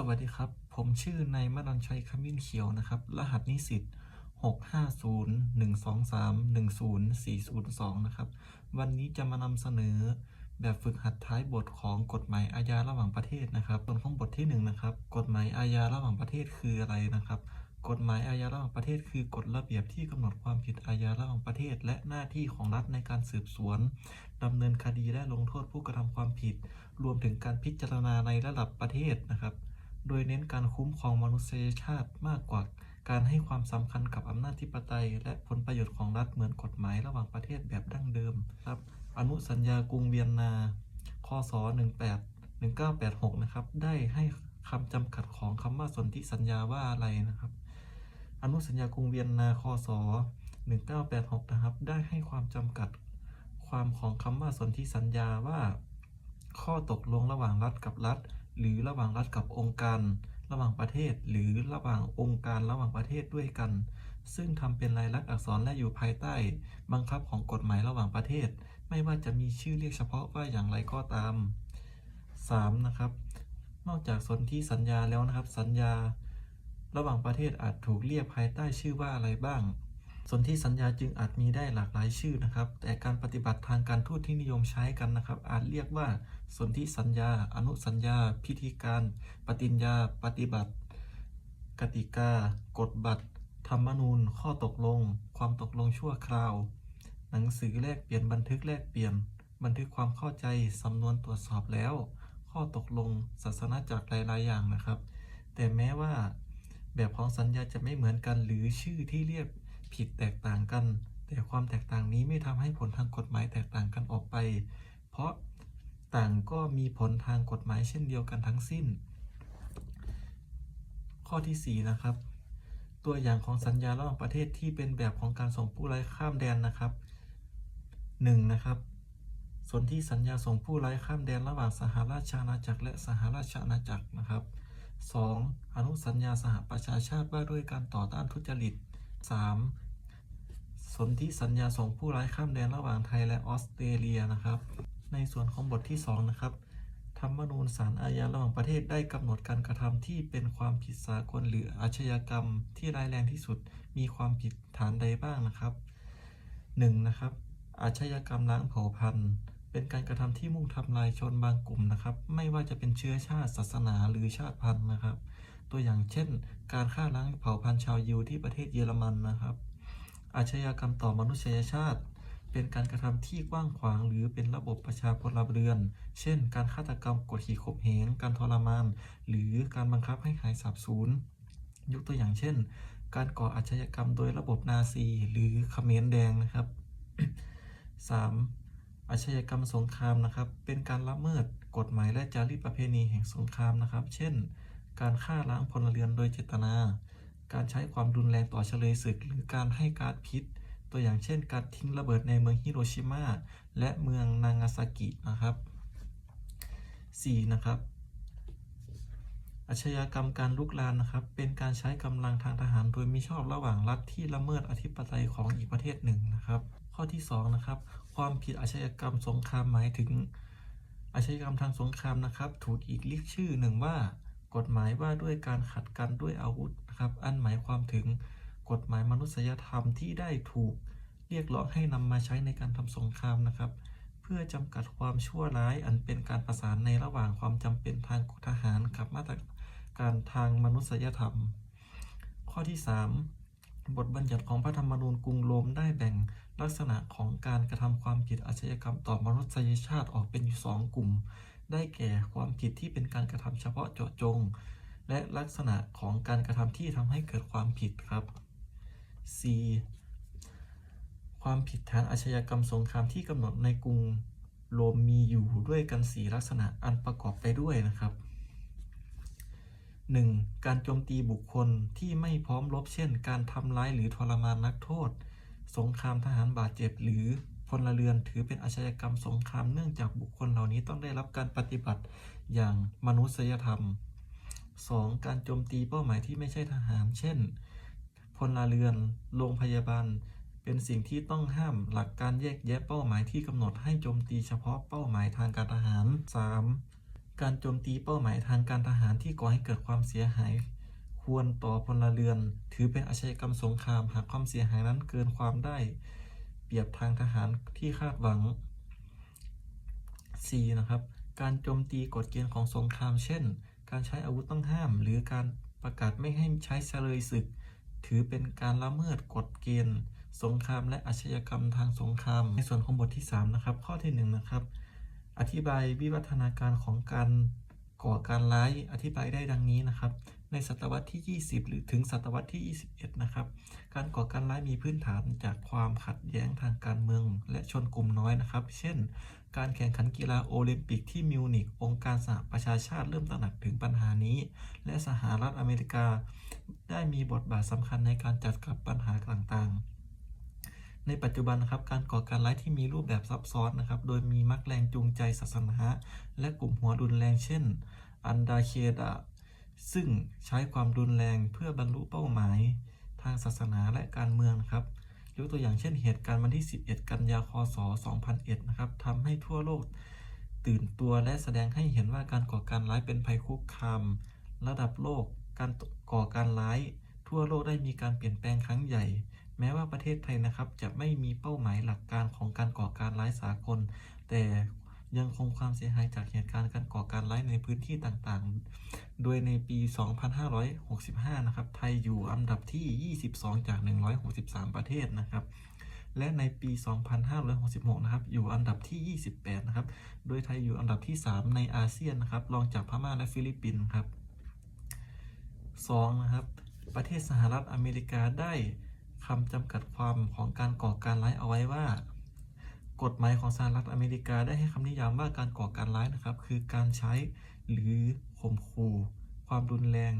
สวัสดีครับ ผมชื่อนายมรัญชัยขมิ้นเขียวนะครับ รหัสนิสิต65012310402 นะครับ วันนี้จะมานำเสนอแบบฝึกหัดท้ายบทของกฎหมายอาญาระหว่างประเทศนะครับ ส่วนของบทที่หนึ่งนะครับ กฎหมายอาญาระหว่างประเทศคืออะไรนะครับ กฎหมายอาญาระหว่างประเทศคือกฎระเบียบที่กำหนดความผิดอาญาระหว่างประเทศ และหน้าที่ของรัฐในการสืบสวนดำเนินคดีและลงโทษผู้กระทำความผิด รวมถึงการพิจารณาในระดับประเทศนะครับ โดยเน้นการคุ้มครองมนุษยชาติมากกว่าการให้ความสำคัญกับอำนาจธิปไตย และผลประโยชน์ของรัฐเหมือนกฎหมายระหว่างประเทศแบบดั้งเดิมครับ อนุสัญญากรุงเวียนนาคศ18 1986 นะครับ ได้ให้คำจำกัดของคำว่าสนธิสัญญาว่าอะไรนะครับ อนุสัญญากรุงเวียนนาคศ1986 นะครับ ได้ให้ความจำกัดความของคำว่าสนธิสัญญาว่า ข้อตกลงระหว่างรัฐกับรัฐ หรือระหว่างรัฐกับองค์การ ระหว่างประเทศ หรือระหว่างองค์การระหว่างประเทศด้วยกัน ซึ่งทำเป็นลายลักษณ์อักษรและอยู่ภายใต้ บังคับของกฎหมายระหว่างประเทศ ไม่ว่าจะมีชื่อเรียกเฉพาะว่าอย่างไรก็ตาม 3. นะครับ นอกจากสนธิสัญญาแล้วนะครับ สัญญา ระหว่างประเทศอาจถูกเรียกภายใต้ชื่อว่าอะไรบ้าง สนธิสัญญาจึงอาจมีได้หลากหลายชื่อนะครับ แต่การปฏิบัติทางการทูตที่นิยมใช้กันนะครับ อาจเรียกว่า สนธิสัญญา อนุสัญญา พิธีการ ปฏิญญา ปฏิบัติ กติกา กฎบัตร ธรรมนูญ ข้อตกลง ความตกลงชั่วคราว หนังสือแลกเปลี่ยนบันทึกแลกเปลี่ยน บันทึกความเข้าใจ สำนวนตรวจสอบแล้ว ข้อตกลง ศาสนาจักรหลายๆอย่างนะครับ แต่แม้ว่า แบบของสัญญาจะไม่เหมือนกันหรือชื่อที่เรียก ผิดแตกต่างกัน แต่ความแตกต่างนี้ไม่ทำให้ผลทางกฎหมายแตกต่างกันออกไป เพราะต่างก็มีผลทางกฎหมายเช่นเดียวกันทั้งสิ้น ข้อที่ 4 นะครับ ตัวอย่างของสัญญาระหว่างประเทศที่เป็นแบบของการส่งผู้ไร้ข้ามแดนนะครับ 1. นะครับสนธิสัญญาส่งผู้ไร้ข้ามแดนระหว่างสหราชอาณาจักรและสหราชอาณาจักรนะครับ 2. อนุสัญญาสหประชาชาติว่าด้วยการต่อต้านทุจริต 3. สนธิสัญญาส่งผู้ร้ายข้ามแดนระหว่างไทยและออสเตรเลียนะครับ ในส่วนของบทที่ 2 นะครับธรรมนูญศาลอาญาระหว่างประเทศได้กำหนดการกระทำที่เป็นความผิดสากลหรืออาชญากรรมที่ร้ายแรงที่สุดมีความผิดฐานใดบ้างนะครับ 1. นะครับ อาชญากรรมล้างเผ่าพันธุ์ เป็นการกระทำที่มุ่งทำลายชนบางกลุ่มนะครับ ไม่ว่าจะเป็นเชื้อชาติศาสนาหรือชาติพันธุ์นะครับ ตัวอย่างเช่น การฆ่าล้างเผ่าพันธุ์ชาวยิวที่ประเทศเยอรมันนะครับ อาชญากรรมต่อมนุษยชาติ เป็นการกระทำที่กว้างขวาง หรือเป็นระบบประชาพลเรือน เช่น การฆาตกรรมกดขี่ข่มเหง การทรมาน หรือการบังคับให้หายสาบสูญ ยกตัวอย่างเช่น การก่ออาชญากรรมโดยระบบนาซี หรือเขมรแดงนะครับ 3. อาชญากรรมสงครามนะครับ เป็นการละเมิดกฎหมายและจารีตประเพณีแห่งสงครามนะครับ เช่น การฆ่าล้างพลเรือนโดยเจตนา การใช้ความรุนแรงต่อเฉลยศึก หรือการให้การพิษ ตัวอย่างเช่น การทิ้งระเบิดในเมืองฮิโรชิมาและเมืองนางาซากินะครับ 4. นะครับอาชญากรรมการลุกลานนะครับ เป็นการใช้กำลังทางทหารโดยมิชอบระหว่างรัฐที่ละเมิดอธิปไตยของอีกประเทศหนึ่งนะครับ ข้อที่2นะครับความผิดอาชญากรรมสงครามหมายถึงอาชญากรรมทางสงครามนะครับ ถูกอีกเรียกชื่อหนึ่งว่า กฎหมายว่าด้วยการขัดกันด้วยอาวุธนะครับ อันหมายความถึงกฎหมายมนุษยธรรมที่ได้ถูกเรียกร้องให้นำมาใช้ในการทำสงครามนะครับ เพื่อจำกัดความชั่วร้ายอันเป็นการประสานในระหว่างความจำเป็นทางทหารกับมาตรการทางมนุษยธรรม ข้อที่ 3 บทบัญญัติของพระธรรมนูญกรุงโรมได้แบ่งลักษณะของการกระทำความผิดอาชญากรรมต่อมนุษยชาติออกเป็นอยู่สองกลุ่ม ได้แก่ความผิดที่เป็นการกระทำเฉพาะเจาะจง และลักษณะของการกระทำที่ทำให้เกิดความผิดครับ C ความผิดฐานอาชญากรรมสงครามที่กำหนดในกรุงโรมมีอยู่ด้วยกันสีลักษณะอันประกอบไปด้วยนะครับ 1. การโจมตีบุคคลที่ไม่พร้อมรบเช่น การทำร้ายหรือทรมานนักโทษ สงครามทหารบาดเจ็บหรือ พลเรือน ถือเป็นอาชญากรรมสงครามเนื่องจากบุคคลเหล่านี้ต้องได้รับการปฏิบัติอย่างมนุษยธรรม 2. การโจมตีเป้าหมายที่ไม่ใช่ทหาร เช่น พลเรือน โรงพยาบาล เป็นสิ่งที่ต้องห้าม หลักการแยกแยะเป้าหมายที่กำหนดให้โจมตีเฉพาะเป้าหมายทางการทหาร 3. การโจมตีเป้าหมายทางการทหารที่ก่อให้เกิดความเสียหาย ควรต่อพลเรือน ถือเป็นอาชญากรรมสงคราม หากความเสียหายนั้นเกินความได้ เปรียบทางทหารที่คาดหวัง 4. นะครับ การโจมตีกฎเกณฑ์ของสงคราม เช่น การใช้อาวุธต้องห้าม หรือการประกาศไม่ให้ใช้เฉลยศึก ถือเป็นการละเมิดกฎเกณฑ์ สงครามและอาชญากรรมทางสงคราม ในส่วนของบทที่ 3 นะครับ ข้อที่ 1 นะครับ อธิบายวิวัฒนาการของการก่อการร้าย อธิบายได้ดังนี้นะครับ ในศตวรรษที่ 20 หรือถึงศตวรรษที่ 21 นะครับ การก่อการร้ายมีพื้นฐานจากความขัดแย้งทางการเมือง และชนกลุ่มน้อยนะครับ เช่น การแข่งขันกีฬาโอลิมปิกที่มิวนิกองค์การสหประชาชาติเริ่มตระหนักถึงปัญหานี้ และสหรัฐอเมริกา ได้มีบทบาทสำคัญในการจัดการปัญหาต่างๆในปัจจุบันนะครับการก่อการร้ายที่มีรูปแบบซับซ้อนนะครับ โดยมีมักแรงจูงใจศาสนาและกลุ่มหัวรุนแรงเช่น อันดาเคดะ ซึ่งใช้ความรุนแรงเพื่อบรรลุเป้าหมาย ทางศาสนาและการเมืองครับ ยกตัวอย่างเช่นเหตุการณ์วันที่ 11 กันยาคศ 2001 นะครับทำให้ทั่วโลกตื่นตัวและแสดงให้เห็นว่าการก่อการร้ายเป็นภัยคุกคาม ระดับโลก การก่อการร้าย ทั่วโลกได้มีการเปลี่ยนแปลงครั้งใหญ่ แม้ว่าประเทศไทยนะครับ จะไม่มีเป้าหมายหลักการของการก่อการร้ายสากล แต่ ยังคงความเสียหายจากเหตุการณ์การก่อการร้ายในพื้นที่ต่างๆ โดยในปี 2565 นะครับ ไทยอยู่อันดับที่ 22 จาก 163 ประเทศนะครับ และในปี 2566 นะครับ อยู่อันดับที่ 28 นะครับ โดยไทยอยู่อันดับที่ 3 ในอาเซียนนะครับ รองจากพม่าและฟิลิปปินส์ครับ 2. นะครับ ประเทศสหรัฐอเมริกาได้คำจำกัดความของการก่อการร้ายเอาไว้ว่า กฎหมายของสหรัฐอเมริกาได้ให้คำนิยามว่าการก่อการร้ายนะครับ คือการใช้หรือข่มขู่ความรุนแรง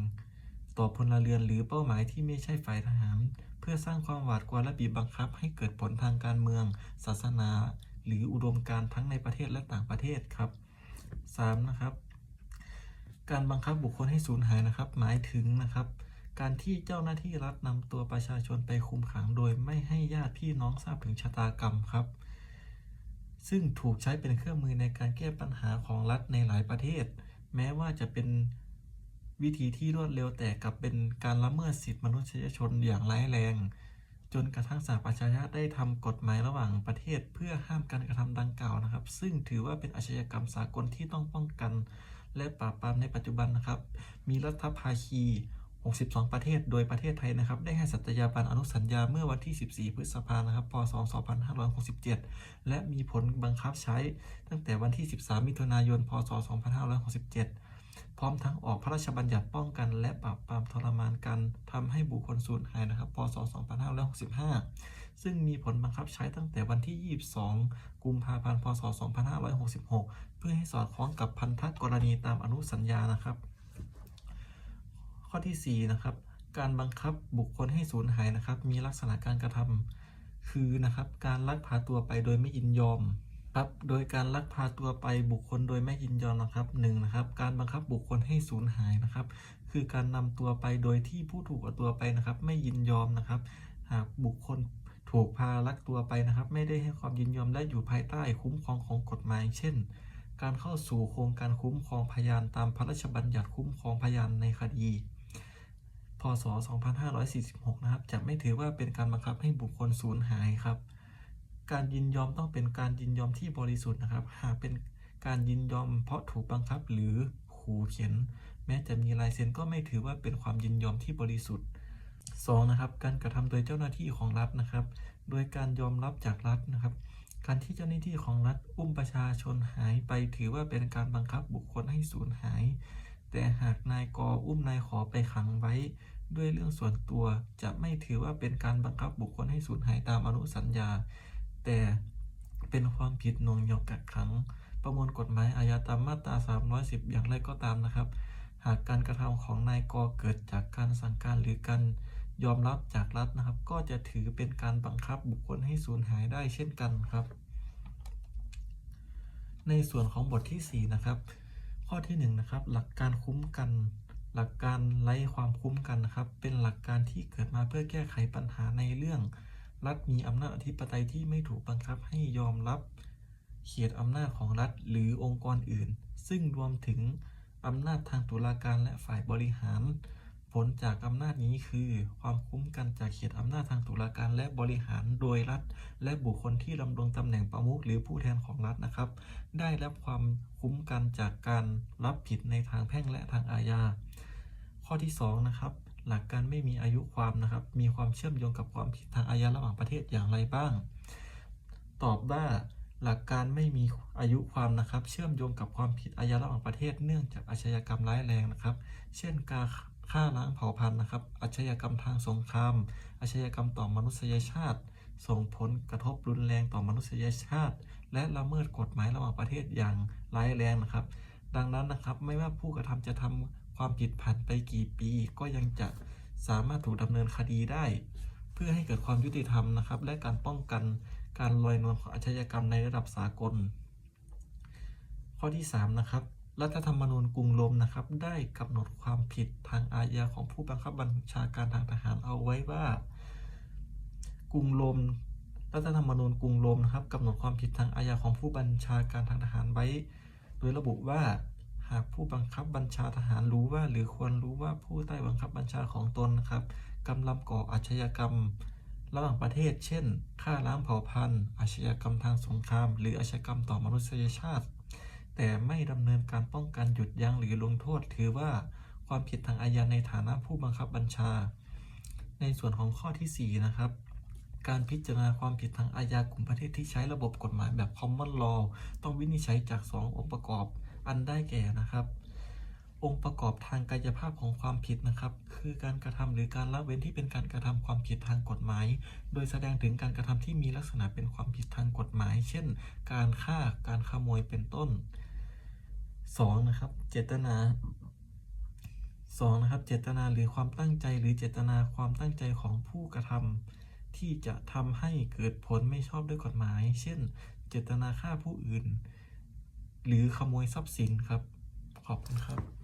ต่อพลเรือนหรือเป้าหมายที่ไม่ใช่ฝ่ายทหาร เพื่อสร้างความหวาดกลัวและบีบบังคับ ให้เกิดผลทางการเมือง ศาสนา หรืออุดมการณ์ทั้งในประเทศและต่างประเทศครับ 3. นะครับ การบังคับบุคคลให้สูญหายนะครับ หมายถึงนะครับการที่เจ้าหน้าที่รัฐนำตัวประชาชนไปคุมขัง โดยไม่ให้ญาติพี่น้องทราบถึงชะตากรรมครับ ซึ่งถูกใช้เป็นเครื่องมือในการแก้ปัญหาของรัฐในหลายประเทศ แม้ว่าจะเป็นวิธีที่รวดเร็วแต่กลับเป็นการละเมิดสิทธิมนุษยชนอย่างร้ายแรง จนกระทั่งสหประชาชาติได้ทำกฎหมายระหว่างประเทศ เพื่อห้ามการกระทำดังกล่าวนะครับ ซึ่งถือว่าเป็นอาชญากรรมสากลที่ต้องป้องกัน และปราบปรามในปัจจุบันนะครับ มีรัฐภาคี 62 ประเทศ โดยประเทศไทยนะครับ ได้ให้สัตยาบันอนุสัญญาเมื่อวันที่ 14 พฤษภาคมนะครับพศ2567 และมีผลบังคับใช้ตั้งแต่วันที่ 13 มิถุนายน พศ 2567 พร้อมทั้งออกพระราชบัญญัติป้องกันและปราบปรามทรมานการทำให้บุคคลสูญหายนะครับ พศ 2565 ซึ่งมีผลบังคับใช้ตั้งแต่วันที่ 22 กุมภาพันธ์ พศ 2566 เพื่อให้สอดคล้องกับพันธกรณีตามอนุสัญญานะครับ ข้อที่ 4 นะครับ การบังคับบุคคลให้สูญหายนะครับ มีลักษณะการกระทำคือนะครับ การลักพาตัวไปโดยไม่ยินยอมครับโดยการลักพาตัวไปบุคคลโดยไม่ยินยอมนะครับหนึ่งนะครับ การบังคับบุคคลให้สูญหายนะครับ คือการนำตัวไปโดยที่ผู้ถูกเอาตัวไปนะครับ ไม่ยินยอมนะครับ หากบุคคลถูกพาลักตัวไปนะครับ ไม่ได้ให้ความยินยอมและอยู่ภายใต้คุ้มครองของกฎหมาย เช่น การเข้าสู่โครงการคุ้มครองพยานตามพระราชบัญญัติคุ้มครองพยานในคดี พศ 2546 นะครับ จะไม่ถือว่าเป็นการบังคับให้บุคคลสูญหายครับ การยินยอมต้องเป็นการยินยอมที่บริสุทธิ์นะครับ หากเป็นการยินยอมเพราะถูกบังคับหรือขู่เข็นแม้จะมีลายเซ็นก็ไม่ถือว่าเป็นความยินยอมที่บริสุทธิ์ 2. นะครับ การกระทำโดยเจ้าหน้าที่ของรัฐนะครับ โดยการยอมรับจากรัฐนะครับ การที่เจ้าหน้าที่ของรัฐอุ้มประชาชนหายไปถือว่าเป็นการบังคับบุคคลให้สูญหาย แต่หากนายกอุ้มนายขอไปขังไว้ ด้วยเรื่องส่วนตัวจะไม่ถือว่าเป็นการบังคับบุคคลให้สูญหายตามอนุสัญญา แต่เป็นความผิดนวงเหนี่ยวกักขัง ประมวลกฎหมายอาญาตามมาตรา 310 อย่างไรก็ตามนะครับ หากการกระทำของนายกเกิดจากการสั่งการหรือการยอมรับจากรัฐนะครับ ก็จะถือเป็นการบังคับบุคคลให้สูญหายได้เช่นกันครับ ในส่วนของบทที่ 4 นะครับ ข้อที่1นนะครับหลักการคุ้มกัน หลักการไล่ความคุ้มกันนะครับ เป็นหลักการที่เกิดมาเพื่อแก้ไขปัญหาในเรื่อง รัฐมีอำนาจอธิปไตยที่ไม่ถูกบังคับให้ยอมรับเขตอำนาจของรัฐหรือองค์กรอื่น ซึ่งรวมถึงอำนาจทางตุลาการและฝ่ายบริหาร ผลจากอำนาจนี้คือความคุ้มกันจากเขตอำนาจทางตุลาการและบริหารโดยรัฐ และบุคคลที่ดำรงตำแหน่งประมุขหรือผู้แทนของรัฐนะครับ ได้รับความคุ้มกันจากการรับผิดในทางแพ่งและทางอาญา ข้อที่สองนะครับหลักการไม่มีอายุความนะครับ มีความเชื่อมโยงกับความผิดทางอาญาระหว่างประเทศอย่างไรบ้าง ตอบว่าหลักการไม่มีอายุความนะครับ เชื่อมโยงกับความผิดอาญาระหว่างประเทศ เนื่องจากอาชญากรรมร้ายแรงนะครับ เช่นการ ฆ่าล้างเผ่าพันธุ์นะครับ อาชญากรรมทางสงคราม อาชญากรรมต่อมนุษยชาติ ส่งผลกระทบรุนแรงต่อมนุษยชาติ และละเมิดกฎหมายระหว่างประเทศอย่างร้ายแรงนะครับ ดังนั้นนะครับไม่ว่าผู้กระทำจะทำความผิดผ่านไปกี่ปี ก็ยังจะสามารถถูกดำเนินคดีได้ เพื่อให้เกิดความยุติธรรมนะครับ และการป้องกันการลอยนวลของอาชญากรรมในระดับสากล ข้อที่ 3 นะครับ รัฐธรรมนูญกรุงโรมนะครับ ได้กำหนดความผิดทางอาญาของผู้บังคับบัญชาการทางทหารเอาไว้ว่า กรุงโรมรัฐธรรมนูญกรุงโรมนะครับกำหนดความผิดทางอาญาของผู้บัญชาการทางทหารไว้ โดยระบุว่า หากผู้บังคับบัญชาทหารรู้ว่า หรือควรรู้ว่าผู้ใต้บังคับบัญชาของตนนะครับกำลังก่ออาชญากรรมระหว่างประเทศ เช่นฆ่าล้างเผ่าพันธุ์ อาชญากรรมทางสงคราม หรืออาชญากรรมต่อมนุษยชาติ แต่ไม่ดำเนินการป้องกันหยุดยั้งหรือลงโทษ ถือว่าความผิดทางอาญาในฐานะผู้บังคับบัญชา ในส่วนของข้อทีสี่4 นะครับ การพิจารณาความผิดทางอาญากลุ่มประเทศที่ใช้ระบบกฎหมายแบบ common law ต้องวินิจฉัยจาก 2 องค์ประกอบอันได้แก่นะครับ องค์ประกอบทางกายภาพของความผิดนะครับ คือการกระทำหรือการละเว้นที่เป็นการกระทำความผิดทางกฎหมาย โดยแสดงถึงการกระทำที่มีลักษณะเป็นความผิดทางกฎหมาย เช่น การฆ่าการขโมยเป็นต้น 2. นะครับ เจตนา 2. นะครับ เจตนาหรือความตั้งใจหรือเจตนาความตั้งใจของผู้กระทำที่จะทำให้เกิดผลไม่ชอบด้วยกฎหมาย เช่น เจตนาฆ่าผู้อื่น หรือขโมยทรัพย์สินครับ ขอบคุณครับ